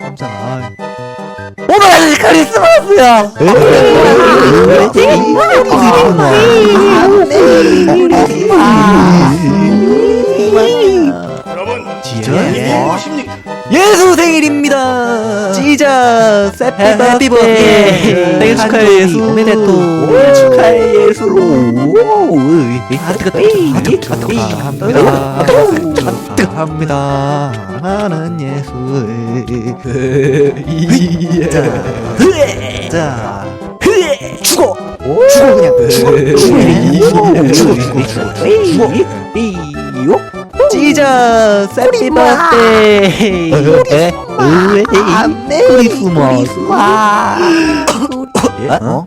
참잖아. 오늘 크리스마스야. 여러분? 무엇입니까? 예수 생일입니다. 찌자 해피 버스데이 생일 축하해 예수 오메데토 축하해 예수 아 뜨거 아 뜨거 아 축하 합니다. 사랑하는 예수 자, 자 죽어. 죽어 그냥. 죽어. 죽어 죽어 죽어 죽어 찌자 해피 버스데이 크리스마스 예? 어?